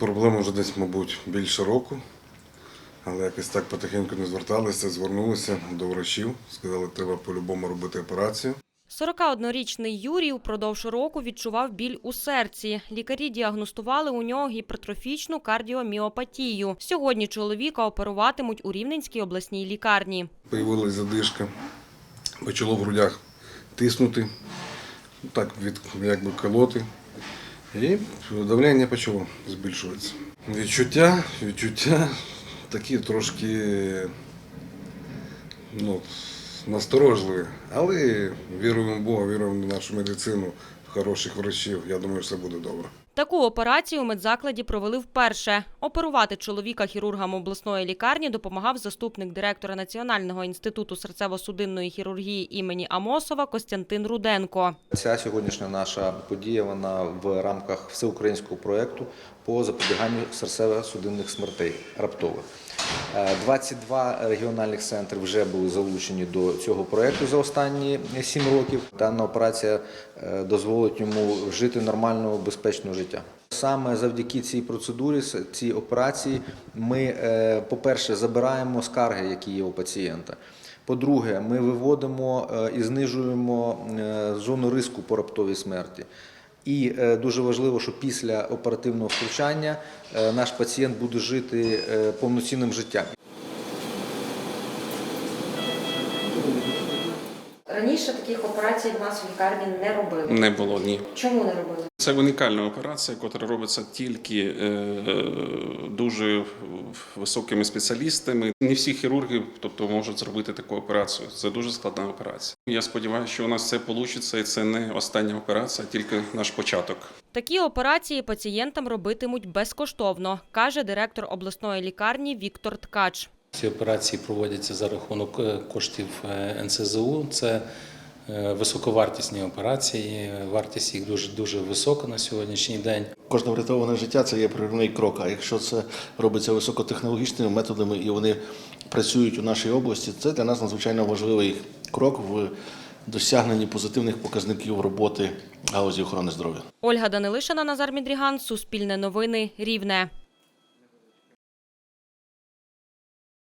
Проблема вже десь, мабуть, більше року, але якось так потихеньку не зверталися, звернулися до врачів, сказали, треба по-любому робити операцію. 41-річний Юрій упродовж року відчував біль у серці. Лікарі діагностували у нього гіпертрофічну кардіоміопатію. Сьогодні чоловіка оперуватимуть у Рівненській обласній лікарні. Появилась задишка, почало в грудях тиснути, ну, так від якби колоти. І давлення почало збільшуватися. Відчуття, відчуття такі трошки ну, насторожливі. Але віруємо в Бога, віруємо в нашу медицину, хороших врачів. Я думаю, все буде добре. Таку операцію у медзакладі провели вперше. Оперувати чоловіка хірургам обласної лікарні допомагав заступник директора Національного інституту серцево-судинної хірургії імені Амосова Костянтин Руденко. Ця сьогоднішня наша подія вона в рамках всеукраїнського проєкту по запобіганню серцево-судинних смертей раптових. Е, 22 регіональних центри вже були залучені до цього проєкту за останні 7 років. Дана операція е, дозволить йому жити нормального, безпечного життя. Саме завдяки цій процедурі, цій операції, ми, е, по-перше, забираємо скарги, які є у пацієнта. По-друге, ми виводимо е, і знижуємо е, зону риску по раптовій смерті. І е, дуже важливо, що після оперативного втручання е, наш пацієнт буде жити е, повноцінним життям. Раніше таких операцій в нас в лікарні не робили. Не було ні. Чому не робили? Це унікальна операція, яка робиться тільки дуже високими спеціалістами. Не всі хірурги, тобто, можуть зробити таку операцію. Це дуже складна операція. Я сподіваюся, що у нас це вийде, і це не остання операція, а тільки наш початок. Такі операції пацієнтам робитимуть безкоштовно, каже директор обласної лікарні Віктор Ткач. Ці операції проводяться за рахунок е, коштів е, НСЗУ. Це високовартісні операції. Вартість їх дуже дуже висока на сьогоднішній день. Кожне врятоване життя це є проривний крок. А якщо це робиться високотехнологічними методами і вони працюють у нашій області, це для нас надзвичайно важливий крок в досягненні позитивних показників роботи галузі охорони здоров'я. Ольга Данилишина, Назар Мідріган, Суспільне новини, Рівне.